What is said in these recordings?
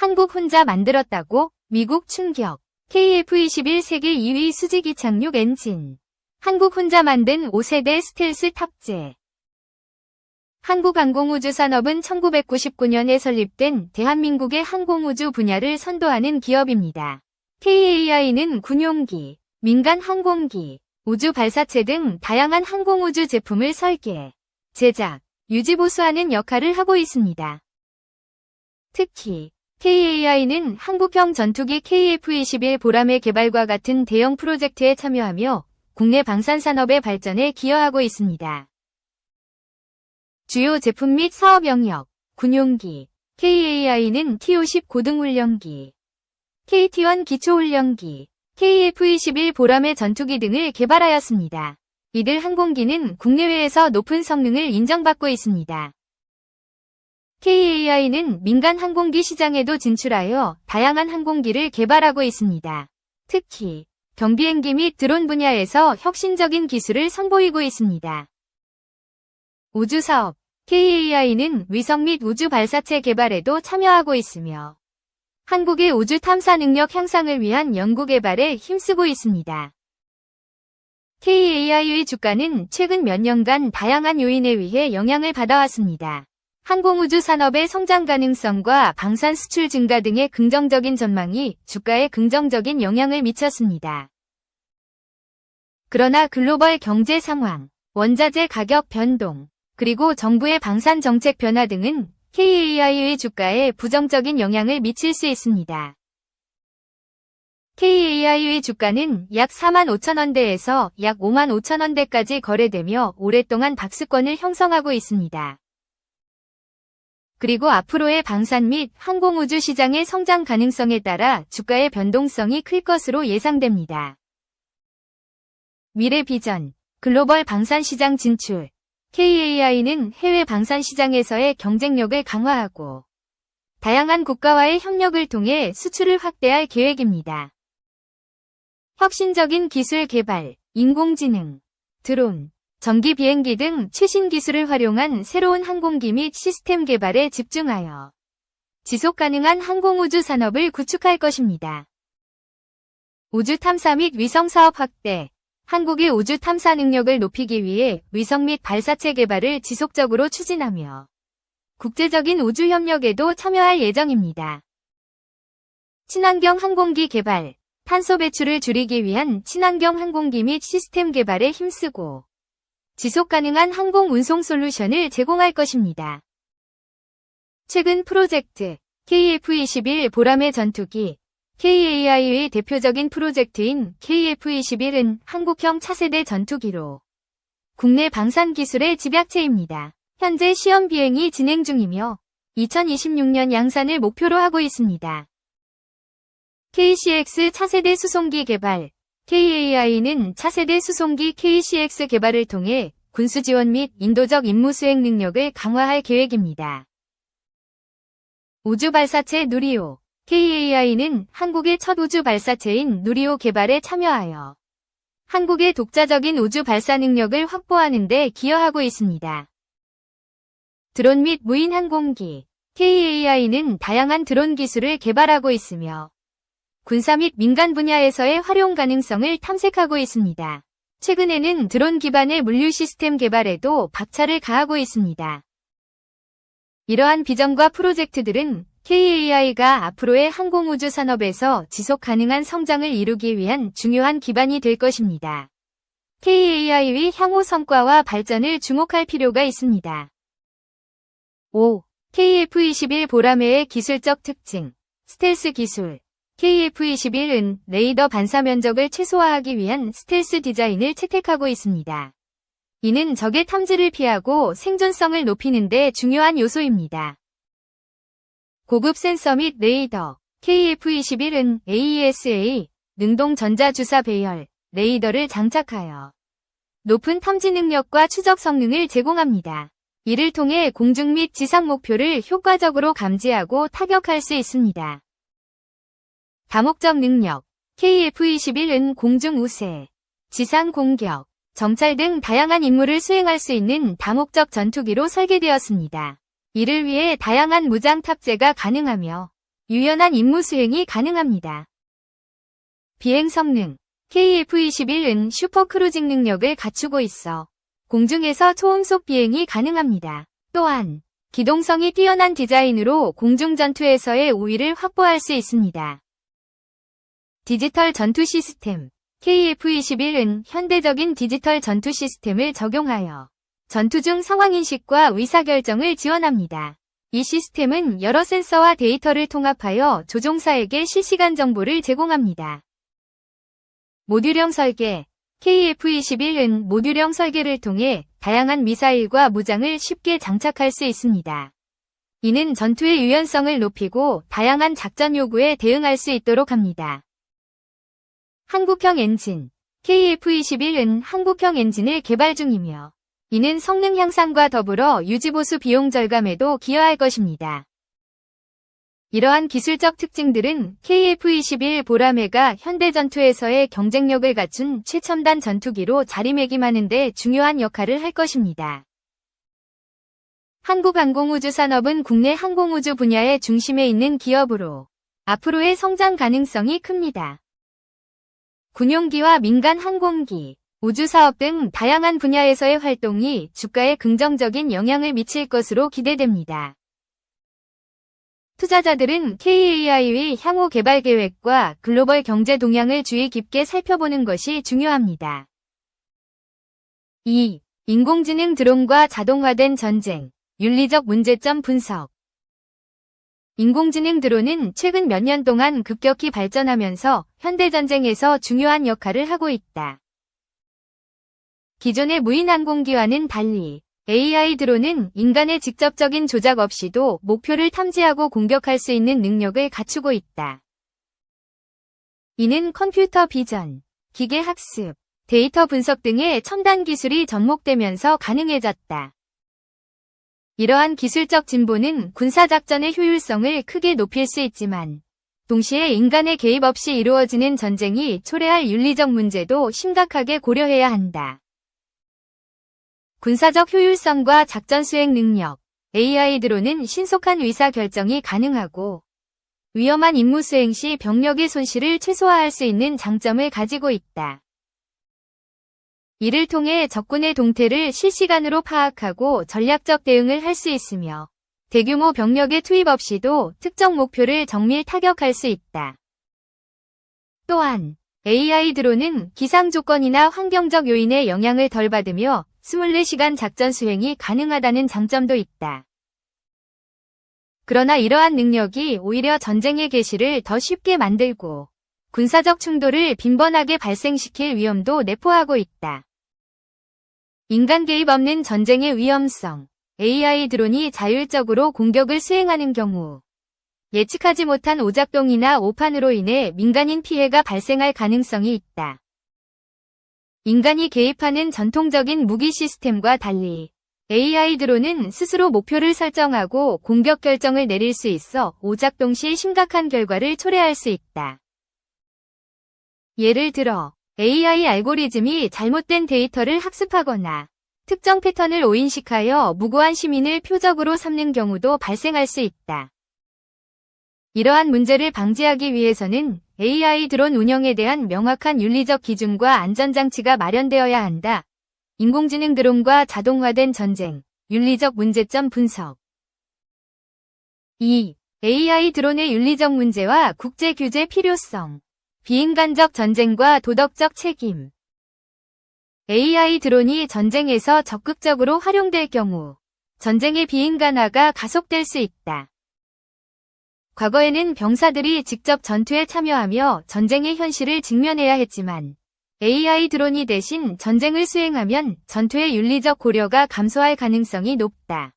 한국 혼자 만들었다고? 미국 충격. KF-21 세계 2위 수직 이 착륙 엔진. 한국 혼자 만든 5세대 스텔스 탑재. 한국항공우주 산업은 1999년에 설립된 대한민국의 항공우주 분야를 선도하는 기업입니다. KAI는 군용기, 민간 항공기, 우주 발사체 등 다양한 항공우주 제품을 설계, 제작, 유지 보수하는 역할을 하고 있습니다. 특히 KAI는 한국형 전투기 KF-21 보람의 개발과 같은 대형 프로젝트에 참여하며 국내 방산 산업의 발전에 기여하고 있습니다. 주요 제품 및 사업 영역, 군용기, KAI는 T-50 고등훈련기, KT-1 기초훈련기, KF-21 보람의 전투기 등을 개발하였습니다. 이들 항공기는 국내외에서 높은 성능을 인정받고 있습니다. KAI는 민간 항공기 시장에도 진출하여 다양한 항공기를 개발하고 있습니다. 특히 경비행기 및 드론 분야에서 혁신적인 기술을 선보이고 있습니다. 우주 사업 KAI는 위성 및 우주 발사체 개발에도 참여하고 있으며 한국의 우주 탐사 능력 향상을 위한 연구 개발에 힘쓰고 있습니다. KAI의 주가는 최근 몇 년간 다양한 요인에 의해 영향을 받아왔습니다. 항공우주 산업의 성장 가능성과 방산 수출 증가 등의 긍정적인 전망이 주가에 긍정적인 영향을 미쳤습니다. 그러나 글로벌 경제 상황, 원자재 가격 변동, 그리고 정부의 방산 정책 변화 등은 KAI의 주가에 부정적인 영향을 미칠 수 있습니다. KAI의 주가는 약 4만 5천원대에서 약 5만 5천원대까지 거래되며 오랫동안 박스권을 형성하고 있습니다. 그리고 앞으로의 방산 및 항공우주 시장의 성장 가능성에 따라 주가의 변동성이 클 것으로 예상됩니다. 미래 비전, 글로벌 방산 시장 진출, KAI는 해외 방산 시장에서의 경쟁력을 강화하고 다양한 국가와의 협력을 통해 수출을 확대할 계획입니다. 혁신적인 기술 개발, 인공지능, 드론, 전기 비행기 등 최신 기술을 활용한 새로운 항공기 및 시스템 개발에 집중하여 지속 가능한 항공우주 산업을 구축할 것입니다. 우주 탐사 및 위성 사업 확대, 한국의 우주 탐사 능력을 높이기 위해 위성 및 발사체 개발을 지속적으로 추진하며 국제적인 우주 협력에도 참여할 예정입니다. 친환경 항공기 개발, 탄소 배출을 줄이기 위한 친환경 항공기 및 시스템 개발에 힘쓰고 지속 가능한 항공 운송 솔루션을 제공할 것입니다. 최근 프로젝트 KF-21 보람의 전투기 KAI의 대표적인 프로젝트인 KF-21은 한국형 차세대 전투기로 국내 방산 기술의 집약체입니다. 현재 시험 비행이 진행 중이며 2026년 양산을 목표로 하고 있습니다. KCX 차세대 수송기 개발 KAI는 차세대 수송기 KCX 개발을 통해 군수 지원 및 인도적 임무 수행 능력을 강화할 계획입니다. 우주 발사체 누리호 KAI는 한국의 첫 우주 발사체인 누리호 개발에 참여하여 한국의 독자적인 우주 발사 능력을 확보하는 데 기여하고 있습니다. 드론 및 무인 항공기 KAI는 다양한 드론 기술을 개발하고 있으며 군사 및 민간 분야에서의 활용 가능성을 탐색하고 있습니다. 최근에는 드론 기반의 물류 시스템 개발에도 박차를 가하고 있습니다. 이러한 비전과 프로젝트들은 KAI가 앞으로의 항공우주 산업에서 지속 가능한 성장을 이루기 위한 중요한 기반이 될 것입니다. KAI의 향후 성과와 발전을 주목할 필요가 있습니다. 5. KF-21 보라매의 기술적 특징, 스텔스 기술 KF-21은 레이더 반사 면적을 최소화하기 위한 스텔스 디자인을 채택하고 있습니다. 이는 적의 탐지를 피하고 생존성을 높이는 데 중요한 요소입니다. 고급 센서 및 레이더 KF-21은 AESA 능동 전자주사 배열 레이더를 장착하여 높은 탐지 능력과 추적 성능을 제공합니다. 이를 통해 공중 및 지상 목표를 효과적으로 감지하고 타격할 수 있습니다. 다목적 능력 KF-21은 공중 우세, 지상 공격, 정찰 등 다양한 임무를 수행할 수 있는 다목적 전투기로 설계되었습니다. 이를 위해 다양한 무장 탑재가 가능하며 유연한 임무 수행이 가능합니다. 비행 성능 KF-21은 슈퍼크루징 능력을 갖추고 있어 공중에서 초음속 비행이 가능합니다. 또한 기동성이 뛰어난 디자인으로 공중 전투에서의 우위를 확보할 수 있습니다. 디지털 전투 시스템 KF-21은 현대적인 디지털 전투 시스템을 적용하여 전투 중 상황 인식과 의사결정을 지원합니다. 이 시스템은 여러 센서와 데이터를 통합하여 조종사에게 실시간 정보를 제공합니다. 모듈형 설계 KF-21은 모듈형 설계를 통해 다양한 미사일과 무장을 쉽게 장착할 수 있습니다. 이는 전투의 유연성을 높이고 다양한 작전 요구에 대응할 수 있도록 합니다. 한국형 엔진 KF-21은 한국형 엔진을 개발 중이며 이는 성능 향상과 더불어 유지보수 비용 절감에도 기여할 것입니다. 이러한 기술적 특징들은 KF-21 보라매가 현대전투에서의 경쟁력을 갖춘 최첨단 전투기로 자리매김하는 데 중요한 역할을 할 것입니다. 한국항공우주산업은 국내 항공우주 분야의 중심에 있는 기업으로 앞으로의 성장 가능성이 큽니다. 군용기와 민간 항공기, 우주사업 등 다양한 분야에서의 활동이 주가에 긍정적인 영향을 미칠 것으로 기대됩니다. 투자자들은 KAI의 향후 개발 계획과 글로벌 경제 동향을 주의 깊게 살펴보는 것이 중요합니다. 2. 인공지능 드론과 자동화된 전쟁, 윤리적 문제점 분석 인공지능 드론은 최근 몇 년 동안 급격히 발전하면서 현대전쟁에서 중요한 역할을 하고 있다. 기존의 무인 항공기와는 달리 AI 드론은 인간의 직접적인 조작 없이도 목표를 탐지하고 공격할 수 있는 능력을 갖추고 있다. 이는 컴퓨터 비전, 기계 학습, 데이터 분석 등의 첨단 기술이 접목되면서 가능해졌다. 이러한 기술적 진보는 군사작전의 효율성을 크게 높일 수 있지만 동시에 인간의 개입 없이 이루어지는 전쟁이 초래할 윤리적 문제도 심각하게 고려해야 한다. 군사적 효율성과 작전 수행 능력, AI 드론은 신속한 의사 결정이 가능하고 위험한 임무 수행 시 병력의 손실을 최소화할 수 있는 장점을 가지고 있다. 이를 통해 적군의 동태를 실시간으로 파악하고 전략적 대응을 할 수 있으며 대규모 병력의 투입 없이도 특정 목표를 정밀 타격할 수 있다. 또한 AI 드론은 기상 조건이나 환경적 요인의 영향을 덜 받으며 24시간 작전 수행이 가능하다는 장점도 있다. 그러나 이러한 능력이 오히려 전쟁의 개시를 더 쉽게 만들고 군사적 충돌을 빈번하게 발생시킬 위험도 내포하고 있다. 인간 개입 없는 전쟁의 위험성, AI 드론이 자율적으로 공격을 수행하는 경우, 예측하지 못한 오작동이나 오판으로 인해 민간인 피해가 발생할 가능성이 있다. 인간이 개입하는 전통적인 무기 시스템과 달리 AI 드론은 스스로 목표를 설정하고 공격 결정을 내릴 수 있어 오작동 시 심각한 결과를 초래할 수 있다. 예를 들어 AI 알고리즘이 잘못된 데이터를 학습하거나 특정 패턴을 오인식하여 무고한 시민을 표적으로 삼는 경우도 발생할 수 있다. 이러한 문제를 방지하기 위해서는 AI 드론 운영에 대한 명확한 윤리적 기준과 안전장치가 마련되어야 한다. 인공지능 드론과 자동화된 전쟁, 윤리적 문제점 분석 2. AI 드론의 윤리적 문제와 국제 규제 필요성 비인간적 전쟁과 도덕적 책임 AI 드론이 전쟁에서 적극적으로 활용될 경우 전쟁의 비인간화가 가속될 수 있다. 과거에는 병사들이 직접 전투에 참여하며 전쟁의 현실을 직면해야 했지만 AI 드론이 대신 전쟁을 수행하면 전투의 윤리적 고려가 감소할 가능성이 높다.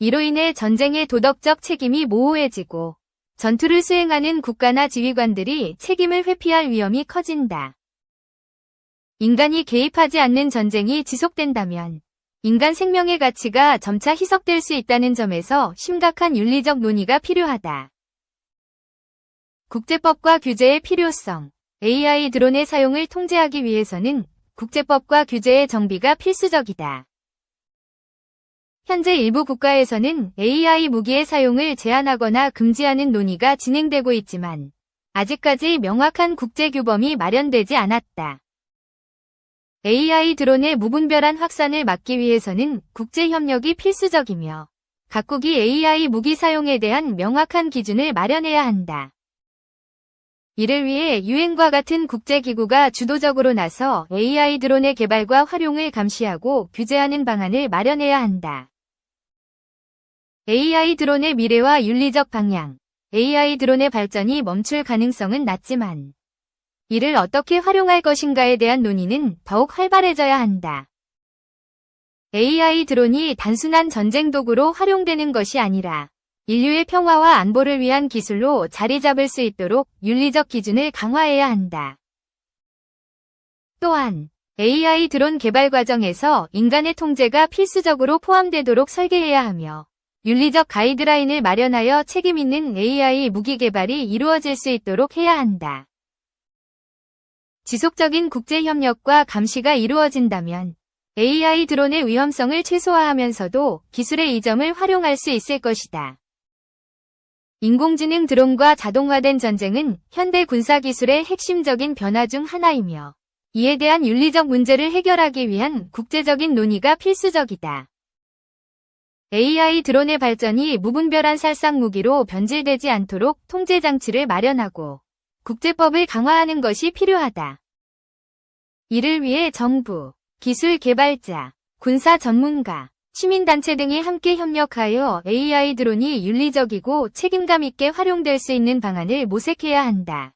이로 인해 전쟁의 도덕적 책임이 모호해지고 전투를 수행하는 국가나 지휘관들이 책임을 회피할 위험이 커진다. 인간이 개입하지 않는 전쟁이 지속된다면 인간 생명의 가치가 점차 희석될 수 있다는 점에서 심각한 윤리적 논의가 필요하다. 국제법과 규제의 필요성 AI 드론의 사용을 통제하기 위해서는 국제법과 규제의 정비가 필수적이다. 현재 일부 국가에서는 AI 무기의 사용을 제한하거나 금지하는 논의가 진행되고 있지만 아직까지 명확한 국제 규범이 마련되지 않았다. AI 드론의 무분별한 확산을 막기 위해서는 국제 협력이 필수적이며 각국이 AI 무기 사용에 대한 명확한 기준을 마련해야 한다. 이를 위해 유엔과 같은 국제기구가 주도적으로 나서 AI 드론의 개발과 활용을 감시하고 규제하는 방안을 마련해야 한다. AI 드론의 미래와 윤리적 방향 AI 드론의 발전이 멈출 가능성은 낮지만 이를 어떻게 활용할 것인가에 대한 논의는 더욱 활발해져야 한다. AI 드론이 단순한 전쟁 도구로 활용되는 것이 아니라 인류의 평화와 안보를 위한 기술로 자리 잡을 수 있도록 윤리적 기준을 강화해야 한다. 또한 AI 드론 개발 과정에서 인간의 통제가 필수적으로 포함되도록 설계해야 하며 윤리적 가이드라인을 마련하여 책임있는 AI 무기 개발이 이루어질 수 있도록 해야 한다. 지속적인 국제협력과 감시가 이루어진다면 AI 드론의 위험성을 최소화하면서도 기술의 이점을 활용할 수 있을 것이다. 인공지능 드론과 자동화된 전쟁은 현대 군사기술의 핵심적인 변화 중 하나이며 이에 대한 윤리적 문제를 해결하기 위한 국제적인 논의가 필수적이다. AI 드론의 발전이 무분별한 살상 무기로 변질되지 않도록 통제 장치를 마련하고 국제법을 강화하는 것이 필요하다. 이를 위해 정부, 기술 개발자, 군사 전문가, 시민단체 등이 함께 협력하여 AI 드론이 윤리적이고 책임감 있게 활용될 수 있는 방안을 모색해야 한다.